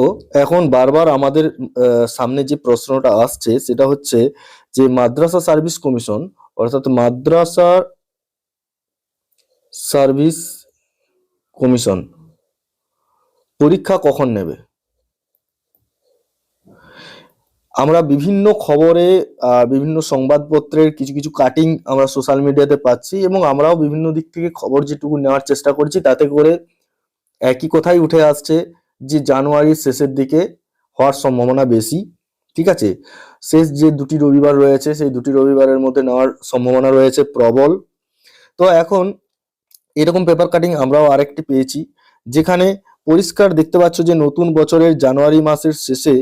তো এখন বারবার আমাদের সামনে যে প্রশ্নটা আসছে সেটা হচ্ছে যে মাদ্রাসা সার্ভিস কমিশন, অর্থাৎ মাদ্রাসা সার্ভিস কমিশন পরীক্ষা কখন নেবে? আমরা বিভিন্ন খবরে বিভিন্ন সংবাদপত্রের কিছু কিছু কাটিং আমরা সোশ্যাল মিডিয়াতে পাচ্ছি এবং আমরাও বিভিন্ন দিক থেকে খবর যেটুকু নেওয়ার চেষ্টা করছি, তাতে করে একই কথাই উঠে আসছে। যে জানুয়ারির শেষের দিকে হওয়ার সম্ভাবনা বেশি, ঠিক আছে? শেষ যে দুটি রবিবার রয়েছে, সেই দুটি রবিবারের মধ্যে নেওয়ার সম্ভাবনা রয়েছে প্রবল। তো এখন এরকম পেপার কাটিং আমরাও আরেকটি পেয়েছি, যেখানে পরিষ্কার দেখতে পাচ্ছ যে নতুন বছরের জানুয়ারি মাসের শেষে,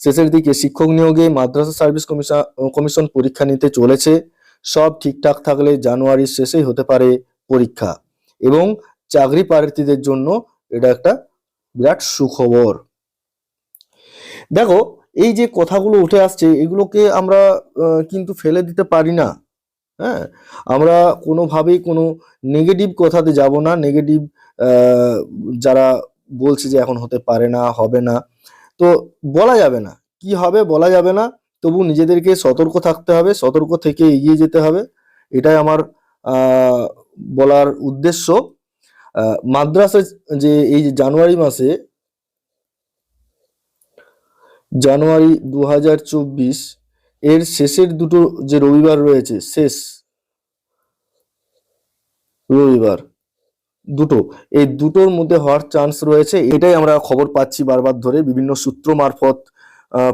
শেষের দিকে শিক্ষক নিয়োগে মাদ্রাসা সার্ভিস কমিশন কমিশন পরীক্ষা নিতে চলেছে। সব ঠিকঠাক থাকলে জানুয়ারির শেষেই হতে পারে পরীক্ষা এবং চাকরি প্রার্থীদের জন্য এটা একটা বিরাট সুখবর। দেখো, এই যে কথাগুলো উঠে আসছে, এগুলোকে আমরা কিন্তু ফেলে দিতে পারি না। হ্যাঁ? আমরা কোনোভাবেই কোনো নেগেটিভ কথাতে যাব না। নেগেটিভ যারা বলছে যে এখন হতে পারে না, হবে না, তো বলা যাবে না। কি হবে বলা যাবে না। তবু নিজেদেরকে সতর্ক থাকতে হবে, সতর্ক থেকে এগিয়ে যেতে হবে। এটাই আমার বলার উদ্দেশ্য। আহ, মাদ্রাসা যে এই যে জানুয়ারি মাসে জানুয়ারি দু হাজার চব্বিশ এর শেষের দুটো যে রবিবার রয়েছে শেষ রবিবার দুটো। এই দুটোর মধ্যে হওয়ার চান্স রয়েছে এটাই আমরা খবর পাচ্ছি বারবার ধরে বিভিন্ন সূত্র মারফত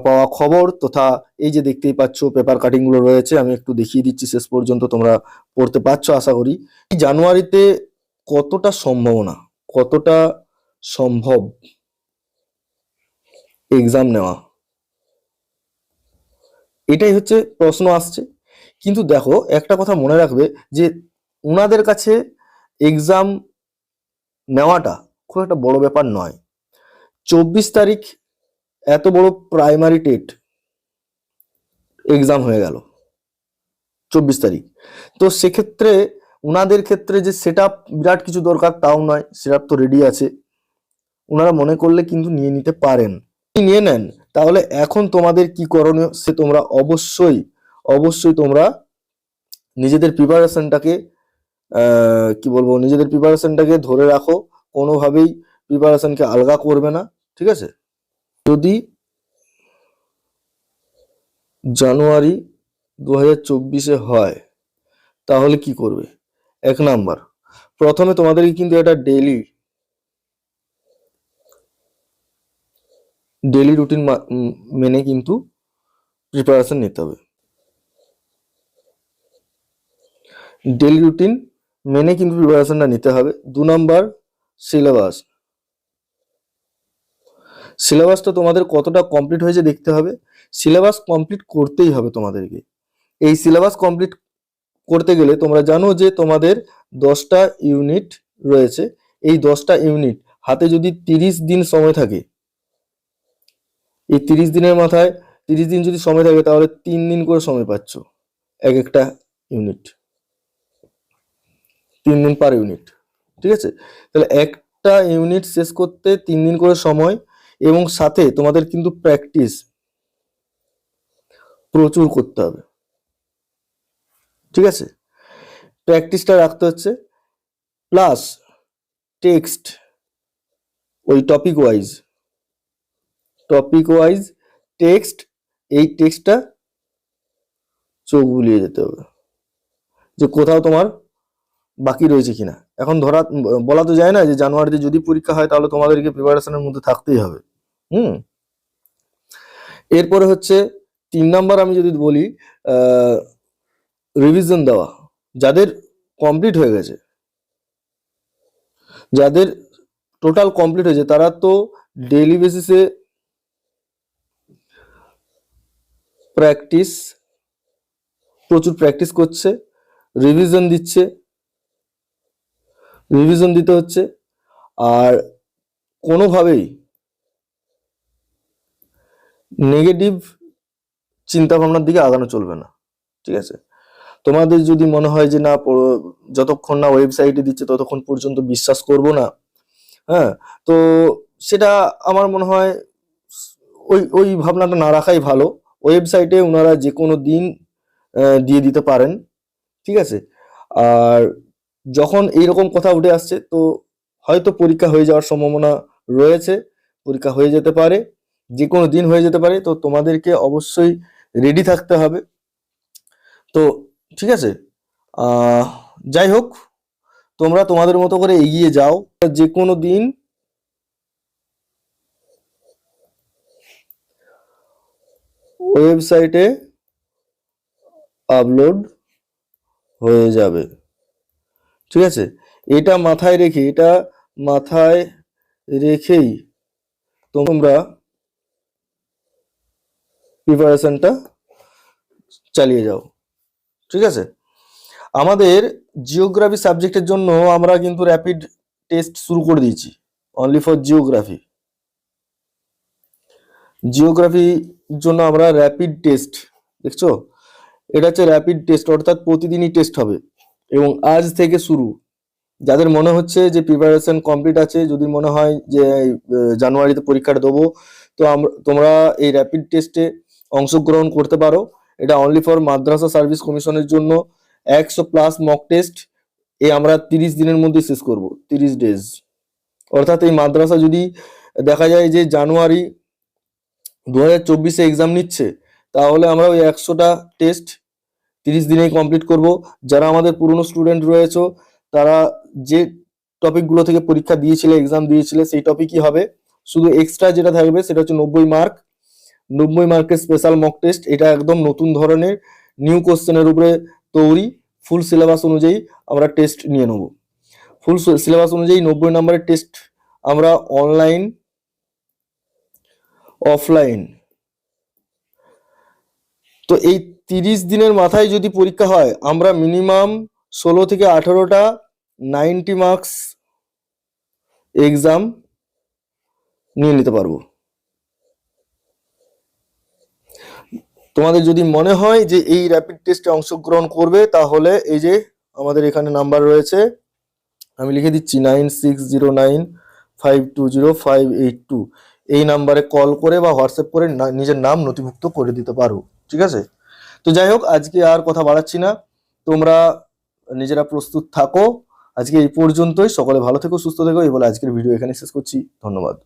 পাওয়া খবর তথা এই যে দেখতেই পাচ্ছ পেপার কাটিংগুলো রয়েছে আমি একটু দেখিয়ে দিচ্ছি শেষ পর্যন্ত তোমরা পড়তে পারছ আশা করি। জানুয়ারিতে কতটা সম্ভাবনা, কতটা সম্ভব এক্সাম নেওয়া? এটাই হচ্ছে প্রশ্ন আসছে। কিন্তু দেখো, একটা কথা মনে রাখবে যে ওনাদের কাছে এক্সাম নেওয়াটা খুব একটা বড় ব্যাপার নয়। চব্বিশ তারিখ এত বড় প্রাইমারি টেট এক্সাম হয়ে গেল, চব্বিশ তারিখ। তো সেক্ষেত্রে ওনাদের ক্ষেত্রে যে সেট বিরাট কিছু দরকার, তাও নয়। সেট তো রেডি আছে। ওনারা মনে করলে কিন্তু নিয়ে নিতে পারেন। নিয়ে নেন, তাহলে এখন তোমাদের কি করণীয়, সে তোমরা অবশ্যই অবশ্যই তোমরা নিজেদের প্রিপারেশনটাকে কি বলব, নিজেদের প্রিপারেশনটাকে ধরে রাখো। কোনোভাবেই প্রিপারেশনকে আলগা করবে না, ঠিক আছে? যদি জানুয়ারি দু হাজার হয়, তাহলে কি করবে? এক নাম্বার। প্রথমে তোমাদেরকে কিন্তু এটা ডেইলি ডেইলি রুটিন মেনে কিন্তু প্রিপারেশন নিতে হবে। ডেইলি রুটিন মেনে কিন্তু প্রিপারেশনটা নিতে হবে। দু নাম্বার সিলেবাস সিলেবাসটা তোমাদের কতটা কমপ্লিট হয়েছে দেখতে হবে। সিলেবাস কমপ্লিট করতেই হবে তোমাদেরকে। এই সিলেবাস কমপ্লিট করতে গেলে তোমরা জানো যে তোমাদের দশটা ইউনিট রয়েছে। এই দশটা ইউনিট হাতে যদি তিরিশ দিন সময় থাকে, এই তিরিশ দিনের মাথায়, তিরিশ দিন যদি সময় থাকে তাহলে তিন দিন করে সময় পাচ্ছ, এক একটা ইউনিট। তিন দিন পার ইউনিট, ঠিক আছে? তাহলে একটা ইউনিট শেষ করতে তিন দিন করে সময় এবং সাথে তোমাদের কিন্তু প্র্যাকটিস প্রচুর করতে হবে। ঠিক আছে? প্র্যাকটিসটা রাখতে হচ্ছে। প্লাস টেক্সট ওই topic wise topic wise text এই টেক্সটটা চোখ বুলিয়ে যেতে হবে। যে কোথাও তোমার বাকি রয়েছে কিনা। এখন ধরা, বলা তো যায় না যে জানুয়ারিতে যদি পরীক্ষা হয় তাহলে তোমাদেরকে প্রিপারেশনের মধ্যে থাকতেই হবে। হুম? এরপরে হচ্ছে, তিন নাম্বার আমি যদি বলি রিভিশন দেওয়া, যাদের কমপ্লিট হয়ে গেছে। যাদের টোটাল কমপ্লিট হয়েছে, তারা তো ডেইলি বেসিসে প্র্যাকটিস প্রচুর প্র্যাকটিস করছে রিভিশন দিচ্ছে রিভিশন দিতে হচ্ছে, আর কোনোভাবেই নেগেটিভ চিন্তা ভাবনার দিকে আগানো চলবে না, ঠিক আছে? তোমাদের যদি মনে হয় যে না যতক্ষণ না ওয়েবসাইটে দিচ্ছে ততক্ষণ পর্যন্ত বিশ্বাস করব না হ্যাঁ? তো সেটা আমার মনে হয় ওই ওই ভাবনাটা না রাখাই ভালো। ওয়েবসাইটে ওনারা যে কোনো দিন দিয়ে দিতে পারেন, ঠিক আছে? আর যখন এইরকম কথা উঠে আসছে, তো হয়তো পরীক্ষা হয়ে যাওয়ার সম্ভাবনা রয়েছে, পরীক্ষা হয়ে যেতে পারে যে কোনো দিন হয়ে যেতে পারে, তো তোমাদেরকে অবশ্যই রেডি থাকতে হবে। তো ঠিক আছে? যাই হোক, তোমরা তোমাদের মতো করে এগিয়ে যাও। যে কোনো দিন ওয়েবসাইটে আপলোড হয়ে যাবে। ঠিক আছে? এটা মাথায় রেখে, এটা মাথায় রেখেই তোমরা প্রিপারেশনটা চালিয়ে যাও। ঠিক আছে? আমাদের জিওগ্রাফি সাবজেক্টের জন্য আমরা কিন্তু র্যাপিড টেস্ট শুরু করে দিয়েছি। অনলি ফর জিওগ্রাফি জিওগ্রাফির জন্য আমরা র্যাপিড টেস্ট দেখছ? এটা হচ্ছে র্যাপিড টেস্ট অর্থাৎ প্রতিদিনই টেস্ট হবে। এবং আজ থেকে শুরু। যাদের মনে হচ্ছে যে প্রিপারেশন কমপ্লিট আছে, যদি মনে হয় যে জানুয়ারিতে পরীক্ষাটা দেবো, তো আমরা তোমরা এই র্যাপিড টেস্টে অংশগ্রহণ করতে পারো। এটা অনলি ফর মাদ্রাসা সার্ভিস কমিশনের জন্য একশো প্লাস মক টেস্ট এ আমরা তিরিশ দিনের মধ্যে শেষ করব, তিরিশ ডেজ অর্থাৎ এই মাদ্রাসা যদি দেখা যায় যে জানুয়ারি দু হাজার চব্বিশে এক্সাম নিচ্ছে, তাহলে আমরা ওই একশোটা টেস্ট তিরিশ দিনেই কমপ্লিট করব। যারা আমাদের পুরনো স্টুডেন্ট রয়েছে, তারা যে টপিকগুলো থেকে পরীক্ষা দিয়েছিলে এক্সাম দিয়েছিলে, সেই টপিকই হবে। শুধু এক্সট্রা যেটা থাকবে, সেটা হচ্ছে নব্বই মার্ক নব্বই মার্কের স্পেশাল মক টেস্ট এটা একদম নতুন ধরনের নিউ কোশ্চেনের উপরে তৈরি ফুল সিলেবাস অনুযায়ী আমরা টেস্ট নিয়ে নেব। ফুল সিলেবাস অনুযায়ী নব্বই নম্বরের টেস্ট আমরা অনলাইন অফলাইন তো এই তিরিশ দিনের মাথায় যদি পরীক্ষা হয়, আমরা মিনিমাম ষোলো থেকে আঠারোটা নাইনটি মার্কস এক্সাম নিয়ে নিতে পারব। তোমাদের যদি মনে হয় যে এই র্যাপিড টেস্টে অংশগ্রহণ করবে, তাহলে এই যে আমাদের এখানে নাম্বার রয়েছে, আমি লিখে দিচ্ছি nine six zero nine five two zero five eight two এই নাম্বারে কল করে বা হোয়াটসঅ্যাপ করে নিজের নাম নথিভুক্ত করে দিতে পারো, ঠিক আছে? তো যাই হোক, আজকে আর কথা বাড়াচ্ছি না। তোমরা নিজেরা প্রস্তুত থাকো। আজকে এই পর্যন্তই। সকলে ভালো থেকো, সুস্থ থেকো। এই বলে আজকের ভিডিও এখানে শেষ করছি। ধন্যবাদ।